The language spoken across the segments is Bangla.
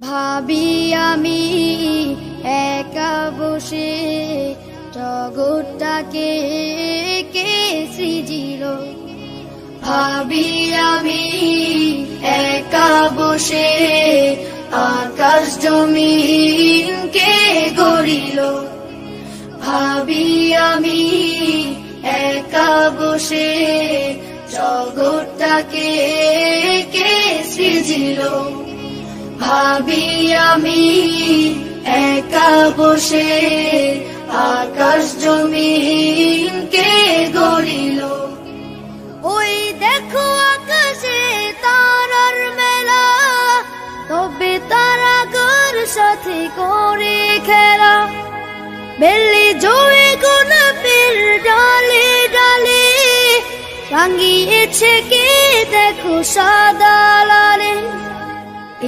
ভাবি আমি একা বসে জগৎটাকে কে সৃজিল? ভাবি আমি একা বসে আকাশ জমিন কে গড়িল? ভাবি আমি একা বসে জগৎটাকে কে সৃজিল? ভাবি আমি একা বসে আকাশ জমিন কে গড়িল। ওই দেখো আকাশে তারার মেলা, তবে তারাগর সাথে করে খেলা। বেলি জোরে গোলাপের ডালে ডালে, রাঙিয়েছে কে দেখো সাদা লালে।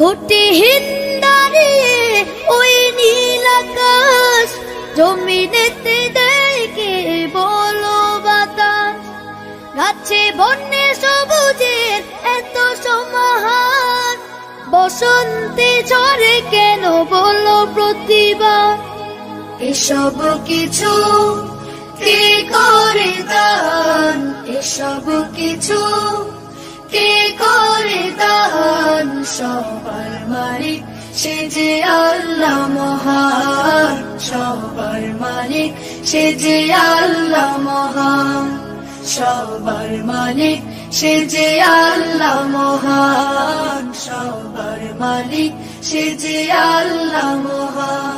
কোটিহীন দাঁড়িয়ে ওই নীল জমিনেতে গাছে বন্যে সবুজের এত সমাহার। বসন্তে ঝরে কেন বলো প্রতিবার এসব কিছু কে করে দান? এসব কিছু কে করে দান? সবার মালিক সে যে আল্লাহ মহান। সবার মালিক সে যে আল্লাহ মালিক সে যে আল্লাহ মহান সবার মালিক সে যে আল্লাহ মহান।